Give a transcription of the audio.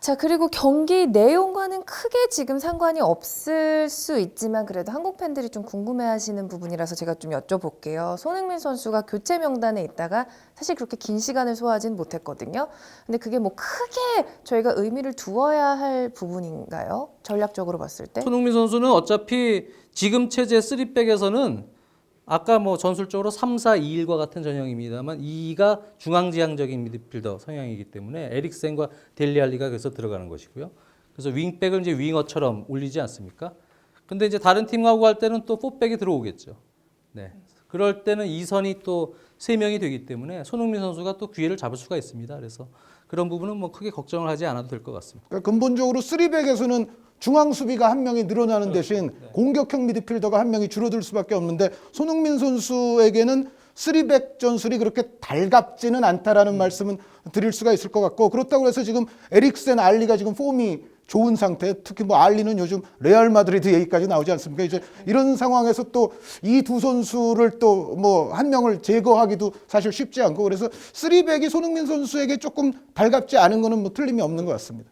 자, 그리고 경기 내용과는 크게 지금 상관이 없을 수 있지만 그래도 한국 팬들이 좀 궁금해 하시는 부분이라서 제가 좀 여쭤볼게요. 손흥민 선수가 교체 명단에 있다가 사실 그렇게 긴 시간을 소화하진 못했거든요. 근데 그게 뭐 크게 저희가 의미를 두어야 할 부분인가요? 전략적으로 봤을 때? 손흥민 선수는 어차피 지금 체제 3백에서는 아까 뭐 전술적으로 3, 4, 2, 1과 같은 전형입니다만 2가 중앙지향적인 미드필더 성향이기 때문에 에릭센과 델리알리가 그래서 들어가는 것이고요. 그래서 윙백을 이제 윙어처럼 올리지 않습니까? 근데 이제 다른 팀하고 할 때는 또 4백이 들어오겠죠. 네. 그럴 때는 이선이 또 세 명이 되기 때문에 손흥민 선수가 또 기회를 잡을 수가 있습니다. 그래서 그런 부분은 뭐 크게 걱정을 하지 않아도 될 것 같습니다. 그러니까 근본적으로 3백에서는 중앙 수비가 한 명이 늘어나는 대신 공격형 미드필더가 한 명이 줄어들 수밖에 없는데 손흥민 선수에게는 3백 전술이 그렇게 달갑지는 않다라는 말씀은 드릴 수가 있을 것 같고 그렇다고 해서 지금 에릭센 알리가 지금 폼이 좋은 상태 특히 뭐 알리는 요즘 레알 마드리드 얘기까지 나오지 않습니까 이제 이런 상황에서 또 이 두 선수를 또 뭐 한 명을 제거하기도 사실 쉽지 않고 그래서 3백이 손흥민 선수에게 조금 달갑지 않은 거는 뭐 틀림이 없는 것 같습니다.